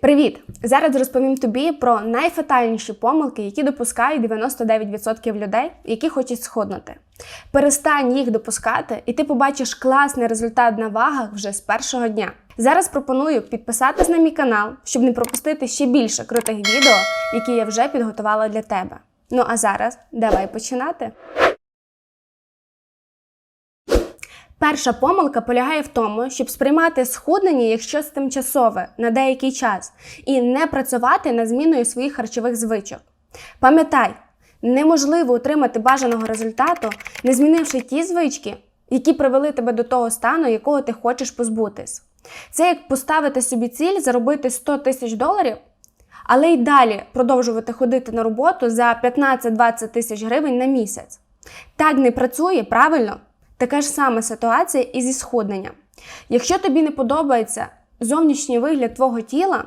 Привіт! Зараз розповім тобі про найфатальніші помилки, які допускають 99% людей, які хочуть схуднути. Перестань їх допускати, і ти побачиш класний результат на вагах вже з першого дня. Зараз пропоную підписатись на мій канал, щоб не пропустити ще більше крутих відео, які я вже підготувала для тебе. Ну а зараз давай починати. Перша помилка полягає в тому, щоб сприймати схуднення як щось тимчасове на деякий час і не працювати над зміною своїх харчових звичок. Пам'ятай, неможливо отримати бажаного результату, не змінивши ті звички, які привели тебе до того стану, якого ти хочеш позбутись. Це як поставити собі ціль заробити 100 тисяч доларів, але й далі продовжувати ходити на роботу за 15-20 тисяч гривень на місяць. Так не працює правильно. Така ж сама ситуація і зі схудненням. Якщо тобі не подобається зовнішній вигляд твого тіла,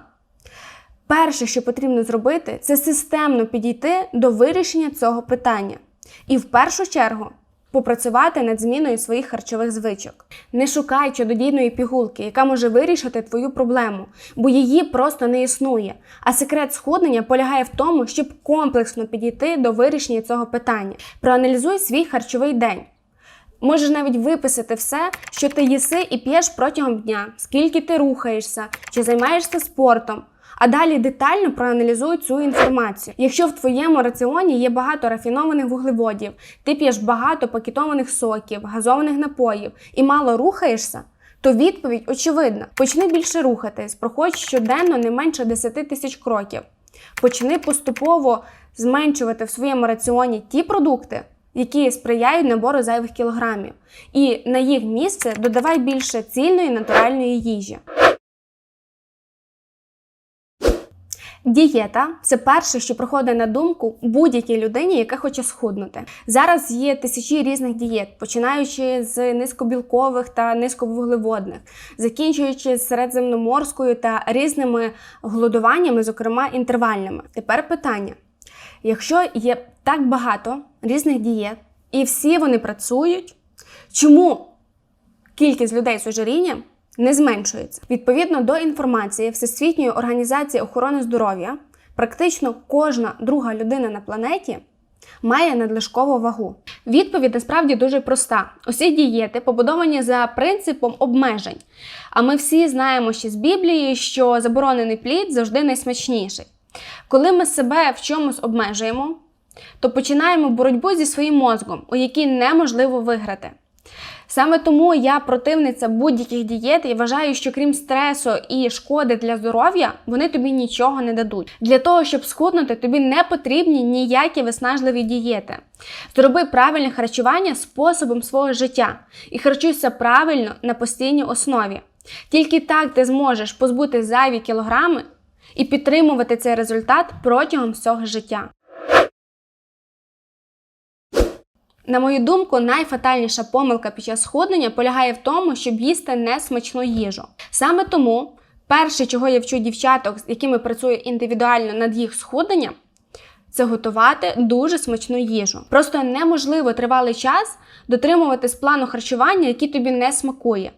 перше, що потрібно зробити, це системно підійти до вирішення цього питання. І в першу чергу попрацювати над зміною своїх харчових звичок. Не шукай чудодійної пігулки, яка може вирішити твою проблему, бо її просто не існує. А секрет схуднення полягає в тому, щоб комплексно підійти до вирішення цього питання. Проаналізуй свій харчовий день. Можеш навіть виписати все, що ти їси і п'єш протягом дня, скільки ти рухаєшся, чи займаєшся спортом. А далі детально проаналізуй цю інформацію. Якщо в твоєму раціоні є багато рафінованих вуглеводів, ти п'єш багато пакетованих соків, газованих напоїв і мало рухаєшся, то відповідь очевидна: почни більше рухатись, проходь щоденно не менше 10 тисяч кроків. Почни поступово зменшувати в своєму раціоні ті продукти, які сприяють набору зайвих кілограмів, і на їх місце додавай більше цільної натуральної їжі. Дієта це перше, що приходить на думку будь-якій людині, яка хоче схуднути. Зараз є тисячі різних дієт, починаючи з низькобілкових та низьковуглеводних, закінчуючи середземноморською та різними голодуваннями, зокрема інтервальними. Тепер питання: якщо є так багато різних дієт, і всі вони працюють, чому кількість людей з ожирінням не зменшується? Відповідно до інформації Всесвітньої організації охорони здоров'я, практично кожна друга людина на планеті. Має надлишкову вагу. Відповідь насправді дуже проста. Усі дієти побудовані за принципом обмежень. А ми всі знаємо ще з Біблії, що заборонений плід завжди найсмачніший. Коли ми себе в чомусь обмежуємо, то починаємо боротьбу зі своїм мозком, у якій неможливо виграти. Саме тому я противниця будь-яких дієт і вважаю, що крім стресу і шкоди для здоров'я, вони тобі нічого не дадуть. Для того, щоб схуднути, тобі не потрібні ніякі виснажливі дієти. Зроби правильне харчування способом свого життя і харчуйся правильно на постійній основі. Тільки так ти зможеш позбути зайві кілограми і підтримувати цей результат протягом всього життя. На мою думку, найфатальніша помилка під час схуднення полягає в тому, щоб їсти несмачну їжу. Саме тому, перше, чого я вчу дівчаток, з якими працюю індивідуально над їх схудненням, це готувати дуже смачну їжу. Просто неможливо тривалий час дотримуватись плану харчування, який тобі не смакує.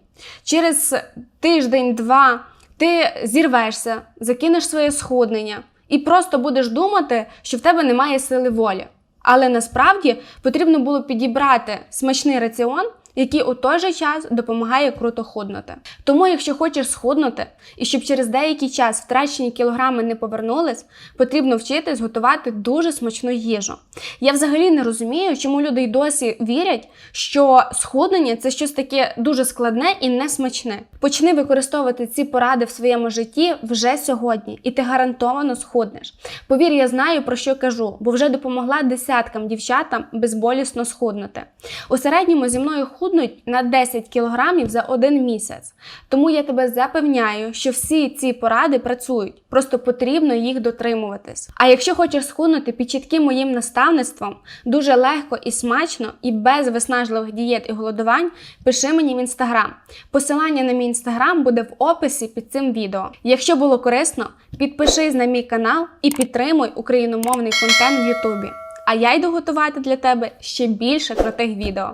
Через тиждень-два ти зірвешся, закинеш своє схуднення і просто будеш думати, що в тебе немає сили волі. Але насправді потрібно було підібрати смачний раціон, який у той же час допомагає круто худнути. Тому, якщо хочеш схуднути і щоб через деякий час втрачені кілограми не повернулись, потрібно вчитись готувати дуже смачну їжу. Я взагалі не розумію, чому люди й досі вірять, що схуднення це щось таке дуже складне і несмачне. Почни використовувати ці поради в своєму житті вже сьогодні, і ти гарантовано схуднеш. Повір, я знаю про що кажу, бо вже допомогла десяткам дівчатам безболісно схуднути. У середньому зі мною худнуть на 10 кілограмів за один місяць. Тому я тебе запевняю, що всі ці поради працюють, просто потрібно їх дотримуватись. А якщо хочеш схуднути під чітким моїм наставництвом, дуже легко і смачно, і без виснажливих дієт і голодувань, пиши мені в інстаграм. Посилання на мій інстаграм буде в описі під цим відео. Якщо було корисно, підпишись на мій канал і підтримуй україномовний контент в Ютубі. А я йду готувати для тебе ще більше крутих відео.